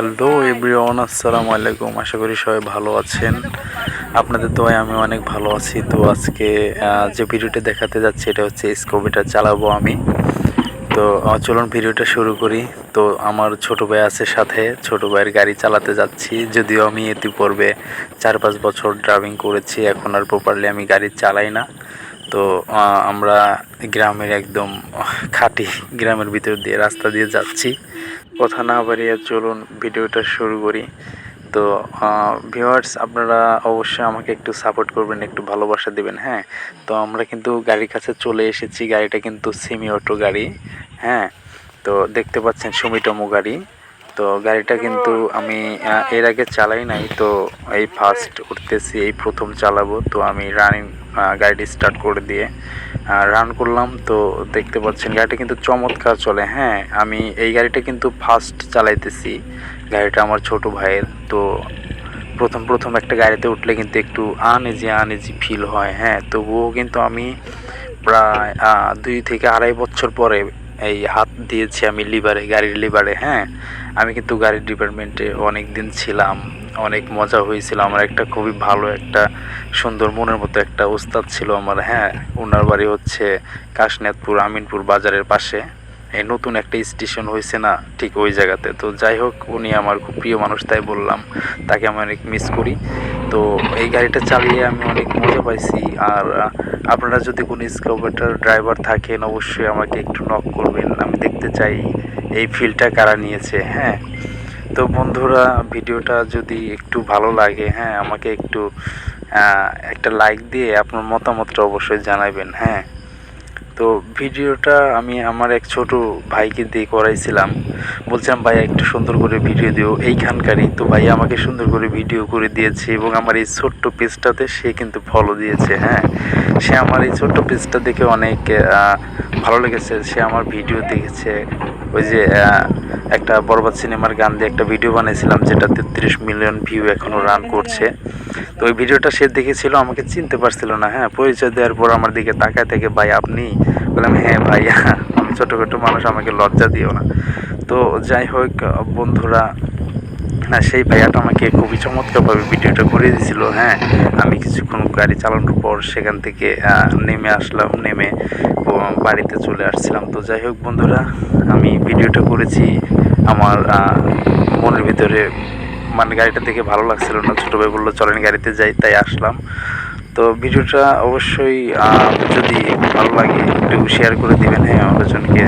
Hello everyone আসসালামু আলাইকুম। আশা করি সবাই ভালো আছেন। আপনাদের দোয়ায় আমি অনেক ভালো আছি। তো আজকে যে ভিডিওটা দেখাতে যাচ্ছি, এটা হচ্ছে স্কোবিটা চালাবো আমি। তো চলুন ভিডিওটা শুরু করি। তো, আমার ছোট ভাই আছে সাথে। ছোট ভাইয়ের গাড়ি চালাতে যাচ্ছি। যদিও আমি এতে পূর্বে চার পাঁচ বছর ড্রাইভিং করেছি, এখন আর প্রপারলি আমি গাড়ি চালাই না। তো আমরা গ্রামের একদম খাঁটি গ্রামের ভিতর দিয়ে রাস্তা দিয়ে যাচ্ছি। কথা না বাড়িয়ে চলুন ভিডিওটা শুরু করি। তো ভিউয়ার্স আপনারা অবশ্যই আমাকে একটু সাপোর্ট করবেন, একটু ভালোবাসা দিবেন হ্যাঁ? তো আমরা কিন্তু গাড়ির কাছে চলে এসেছি, গাড়িটা কিন্তু সেমি অটো গাড়ি হ্যাঁ? তো দেখতে পাচ্ছেন সুমিটমো গাড়ি। তো গাড়িটা কিন্তু আমি এর আগে চালাই নাই, তো এই ফার্স্ট উঠতেছি, এই প্রথম চালাবো, তো আমি রানিং গাড়িটি স্টার্ট করে দিয়ে রান করলাম। তো দেখতে পাচ্ছেন, গাড়িটা কিন্তু চমৎকার চলে। হ্যাঁ আমি এই গাড়িটা কিন্তু ফার্স্ট চালাইতেছি, গাড়িটা আমার ছোট ভাইয়ের। তো প্রথম প্রথম একটা গাড়িতে উঠলে কিন্তু একটু আনইজি আনইজি ফিল হয়। হ্যাঁ তবুও কিন্তু আমি প্রায় দুই থেকে আড়াই বছর পরে এই হাত দিয়েছি আমি লিভারে, গাড়ির লিভারে হ্যাঁ? আমি কিন্তু গাড়ির ডিপার্টমেন্টে অনেক দিন ছিলাম, অনেক মজা হয়েছিল। আমার একটা খুবই ভালো একটা, সুন্দর মনের মতো একটা ওস্তাদ ছিল আমার হ্যাঁ? ওনার বাড়ি হচ্ছে কাশনাথপুর আমিনপুর বাজারের পাশে। এই নতুন একটা স্টেশন হয়েছে না ঠিক ওই জায়গাতে। তো যাই হোক, উনি আমার খুব প্রিয় মানুষ, তাই বললাম, তাকে আমি অনেক মিস করি। তো এই গাড়িটা চালিয়ে আমি অনেক মজা পাইছি। আর আপনারা যদি কোনো স্কাউবেটার ড্রাইভার থাকেন, অবশ্যই আমাকে একটু নক করবেন। আমি দেখতে চাই এই ফিলটা কারা নিয়েছে হ্যাঁ? তো বন্ধুরা, ভিডিওটা যদি একটু ভালো লাগে হ্যাঁ আমাকে একটু একটা লাইক দিয়ে আপনার মতামতটা অবশ্যই জানাবেন হ্যাঁ? তো ভিডিওটা আমি আমার এক ছোট ভাইকে দিয়ে করাইছিলাম। বলছিলাম, ভাইয়া, একটু সুন্দর করে ভিডিও দিও। এইখানকারই তো ভাইয়া আমাকে সুন্দর করে ভিডিও করে দিয়েছে এবং আমার এই ছোট্ট পেজটাতে সে কিন্তু ফলো দিয়েছে হ্যাঁ। সে আমার এই ছোট্ট পেজটা দেখে অনেক ভালো লেগেছে। সে আমার ভিডিও দেখেছে। ওই যে একটা বরবাদ সিনেমার গান দিয়ে একটা ভিডিও বানিয়েছিলাম যেটা তেত্রিশ মিলিয়ন ভিউ এখনও রান করছে। তো ওই ভিডিওটা সে দেখেছিল, আমাকে চিনতে পারছিল না হ্যাঁ পরিচয় দেওয়ার পর আমার দিকে তাকায় থেকে, ভাই, আপনি? বললাম হ্যাঁ ভাই, আমি ছোটোখাটো মানুষ, আমাকে লজ্জা দিও না। তো যাই হোক, বন্ধুরা না, সেই ভাইয়াটা আমাকে খুবই চমৎকারভাবে ভিডিওটা করে দিয়েছিল হ্যাঁ। আমি কিছুক্ষণ গাড়ি চালানোর পর সেখান থেকে নেমে আসলাম, নেমে বাড়িতে চলে আসছিলাম। তো যাই হোক বন্ধুরা, আমি ভিডিওটা করেছি। আমার মনের ভিতরে মানে গাড়িটা দেখে ভালো লাগছিল না। ছোটো ভাই বলল, চলেন গাড়িতে যাই। তাই আসলাম। তো ভিডিওটা অবশ্যই যদি ভালো লাগে, একটু শেয়ার করে দেবেন হ্যাঁ অন্যজনকে।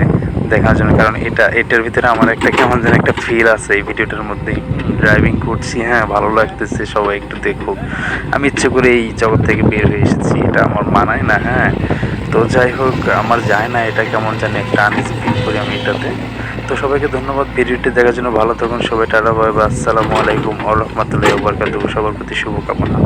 দেখার জন্য, কারণ এটা, এটার ভিতরে আমার একটা কেমন যেন একটা ফিল আছে এই ভিডিওটার মধ্যে। ড্রাইভিং করছি হ্যাঁ ভালো লাগতেছে, সবাই একটু দেখুক। আমি ইচ্ছে করে এই জগৎ থেকে বের হয়ে এসেছি, এটা আমার মানায় না হ্যাঁ। তো যাই হোক, আমার যায় না, এটা কেমন জানি একটা আনিস ফিল করি আমি এটাতে। তো সবাইকে ধন্যবাদ, ভিডিওটি দেখার জন্য ভালো থাকুন, সবাই টাটা, বাই আসসালামু আলাইকুম আ রহমতুল্লাহ বরকাতুহ, সবার প্রতি শুভকামনা।